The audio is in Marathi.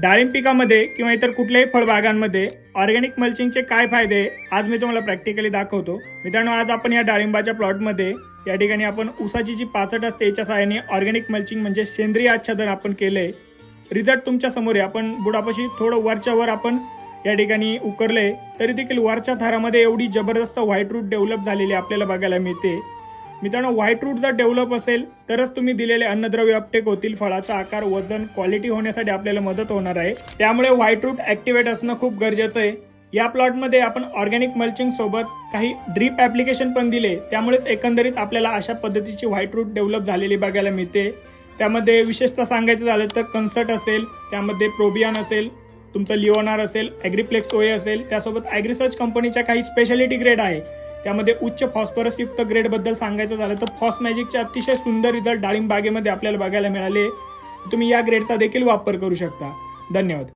डाळिंब पिकामध्ये किंवा इतर कुठल्याही फळबागांमध्ये ऑर्गॅनिक मल्चिंगचे काय फायदे आज मी तुम्हाला प्रॅक्टिकली दाखवतो. मित्रांनो आज आपण या डाळिंबाच्या प्लॉटमध्ये या ठिकाणी आपण ऊसाची जी पाचट असते याच्या सहाय्याने ऑर्गॅनिक मल्चिंग म्हणजे सेंद्रिय आच्छादन आपण केले रिझल्ट तुमच्यासमोर आहे. आपण बुडापाशी थोडं वरच्या वर आपण या ठिकाणी उकरले तरी देखील वरच्या थरामध्ये एवढी जबरदस्त व्हाईट रूट डेव्हलप झालेली आपल्याला बघायला मिळते. मित्रांनो व्हाईट रूट जर डेव्हलप असेल तरच तुम्ही दिलेले अन्नद्रव्य अपटेक होतील फळाचा आकार वजन क्वालिटी होण्यासाठी आपल्याला मदत होणार आहे. त्यामुळे व्हाईट रूट ऍक्टिव्हेट असणं खूप गरजेचं आहे. या प्लॉटमध्ये आपण ऑर्गॅनिक मल्चिंग सोबत काही ड्रीप ऍप्लिकेशन पण दिले. त्यामुळेच एकंदरीत आपल्याला अशा पद्धतीची व्हाईट रूट डेव्हलप झालेली बघायला मिळते. त्यामध्ये विशेषतः सांगायचं झालं तर कन्सर्ट असेल त्यामध्ये प्रोबियान असेल तुमचं लिओनार असेल ॲग्रिप्लेक्स ओए असेल त्यासोबत ॲग्रिसर्च कंपनीच्या काही स्पेशालिटी ग्रेड आहे. त्यामध्ये उच्च फॉस्फरसयुक्त ग्रेडबद्दल सांगायचं झालं तर फॉस मॅजिकचे अतिशय सुंदर रिझल्ट डाळिंब बागेमध्ये आपल्याला बघायला मिळाले. तुम्ही या ग्रेडचा देखील वापर करू शकता. धन्यवाद.